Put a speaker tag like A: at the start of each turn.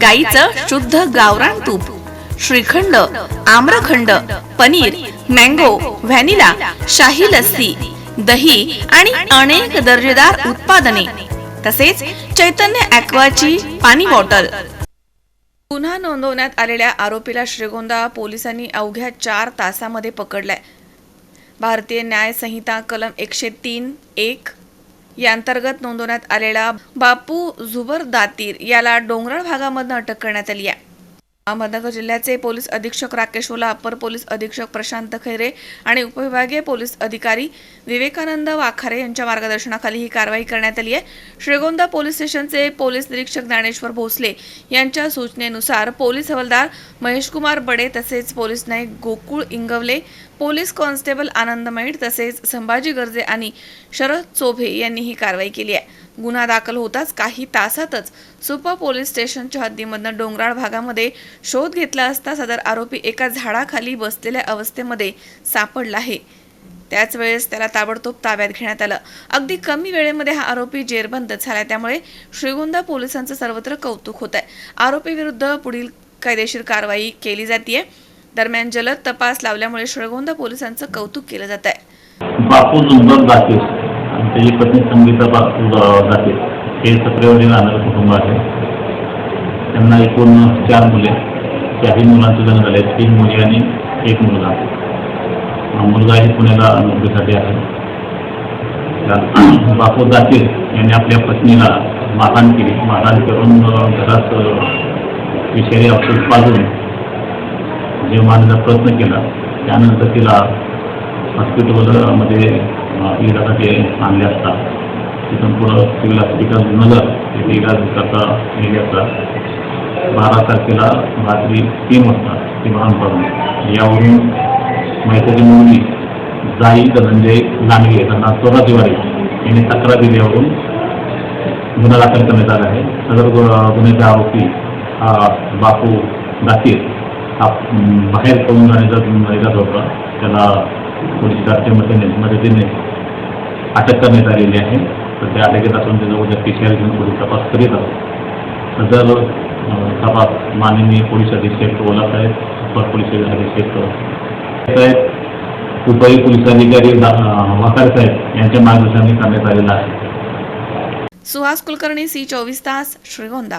A: गाईचं शुद्ध गावरान तूप श्रीखंड आम्रखंड पनीर मँगो व्हॅनिला शाही लस्सी दही आणि अनेक दर्जेदार उत्पादने तसेच चैतन्य ऍक्वाची पाणी बॉटल. गुन्हा नोंदवण्यात आलेल्या आरोपीला श्रीगोंदा पोलिसांनी अवघ्या चार तासामध्ये पकडलाय. भारतीय न्याय संहिता कलम एकशे तीन एक या अंतर्गत नोंदवण्यात आलेला बापू झुबर दातीर याला डोंगराळ भागामधून अटक करण्यात आली आहे. अहमदनगर जिल्ह्याचे पोलीस अधीक्षक राकेश ओला अपर पोलीस अधीक्षक प्रशांत खैरे आणि उपविभागीय पोलीस अधिकारी विवेकानंद वाखारे यांच्या मार्गदर्शनाखाली ही कारवाई करण्यात आली आहे. श्रीगोंदा पोलीस स्टेशनचे पोलीस निरीक्षक ज्ञानेश्वर भोसले यांच्या सूचनेनुसार पोलीस हवालदार महेशकुमार बडे तसेच police Naik Gokul Ingawale police constable Anand Maid तसेच संभाजी गर्जे आणि शरद चोभे यांनी ही कारवाई केली आहे. गुन्हा दाखल होताच काही तासातच सुपर पोलीस स्टेशनच्या हद्दीमधनं डोंगराळ भागामध्ये शोध घेतला असता सदर आरोपी एका झाडाखाली बसलेल्या अवस्थेमध्ये सापडला आहे. त्याच वेळेस त्याला ताबडतोब ताब्यात घेण्यात आलं. अगदी कमी वेळेमध्ये हा आरोपी जेरबंद झाला त्यामुळे श्रीगोंदा पोलिसांचं सर्वत्र कौतुक होत आहे आरोपी विरुद्ध पुढील कायदेशीर कारवाई केली जाते दरम्यान जलद तपास लावल्यामुळे श्रीगोंदा पोलिसांचं कौतुक केलं जात आहे
B: त्याची पत्नी संगीता बापू जाते. हे सत्रेवाडी राहणारं कुटुंब आहे. त्यांना एकूण चार मुले चारही मुलांचे जन्म झाले तीन मुली आणि एक मुलगा. मुलगाही मुलगा हे पुण्याला नोकरीसाठी आहे. त्या- बापू दातीर यांनी आपल्या पत्नीला मारहाण केली. मारहाण करून घरात विषारी औषध पाजून जीव मारण्याचा प्रयत्न केला. त्यानंतर तिला हॉस्पिटलमध्ये इलाजासाठी आणले असतात. तिथून पुढं तिला हॉस्पिटल नगर येथे इलाज करता नेले असतात. बारा तारखेला रात्री तीन वाजता ते महानपासून यावरून मैत्रिणी मुलगी जाई धनंजय लांडगे त्यांना चोरा दिवाळी यांनी तक्रार दिल्यावरून गुन्हा दाखल करण्यात आला आहे. सदर गुन्ह्याचा आरोपी हा बापू दातीर हा बाहेर पळून जाण्याचा इरादा होता. त्याला पोलीस गार्डच्या मदतीने मदतीने अटक करण्यात आलेली आहे. तर त्या अटकेत असून त्यांना उद्या पी सी आर घेऊन पुढील तपास करीत आहोत. सदर तपास माननीय पोलीस अधीक्षक ओला साहेब अपर पोलीस अधीक्षक साहेब उपही पोलीस अधिकारी दा- वाकार साहेब यांच्या मार्गदर्शनाने करण्यात आलेला आहे.
A: सुहास कुलकर्णी सी चोवीस तास श्रीगोंदा.